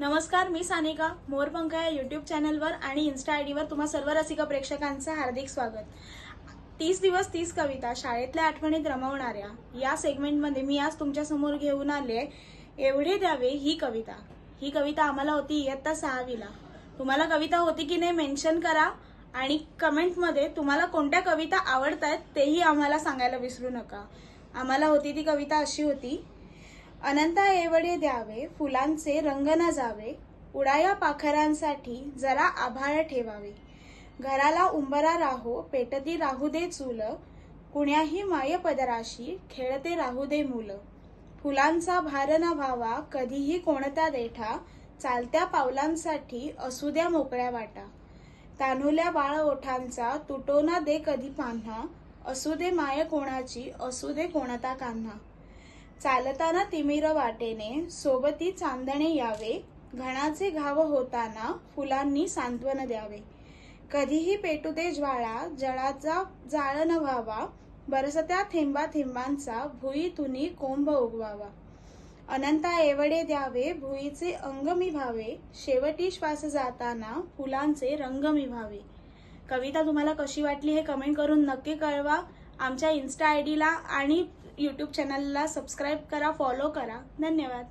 नमस्कार मी सानिका मोरपंख या युट्यूब चॅनलवर आणि इन्स्टा आय डीवर तुम्हा सर्व रसिका प्रेक्षकांचं हार्दिक स्वागत. तीस दिवस तीस कविता शाळेतल्या आठवणीत रमवणाऱ्या या सेगमेंटमध्ये मी आज तुमच्यासमोर घेऊन आले एवढे द्यावे ही कविता. ही कविता आम्हाला होती इयत्ता सहावीला. तुम्हाला कविता होती की नाही मेन्शन करा आणि कमेंटमध्ये तुम्हाला कोणत्या कविता आवडत आहेत तेही आम्हाला सांगायला विसरू नका. आम्हाला होती ती कविता अशी होती अनंता एवढे द्यावे फुलांचे रंग न जावे उडाया पाखरांसाठी जरा आभाळ ठेवावे. घराला उंबरा राहो पेटती राहू दे चूल. कुण्याही मायपदराशी खेळते राहू दे मुलं. फुलांचा भार न व्हावा कधीही कोणता देठा. चालत्या पावलांसाठी असू द्या मोकळ्या वाटा. तान्हुल्या बाळ ओठांचा तुटोना दे कधी पान्हा. असू दे माय कोणाची असू दे कोणता कान्हा. चालताना तिमिर वाटेने सोबती चांदणे यावे घणाचे घाव होताना फुलांनी सांत्वन द्यावे. कधीही पेटू दे ज्वाळा जळाचा जाळ न व्हावा बरसत्या थेंबा थेंबांचा भुई तुनी कोंब उगवावा. अनंता एवढे द्यावे भुईचे अंग मी व्हावे शेवटी श्वास जाताना फुलांचे रंग मी कविता तुम्हाला कशी वाटली हे कमेंट करून नक्की कळवा. आमच्या इन्स्टा आय डीला आणि यूट्यूब चॅनलला सबस्क्राईब करा फॉलो करा. धन्यवाद.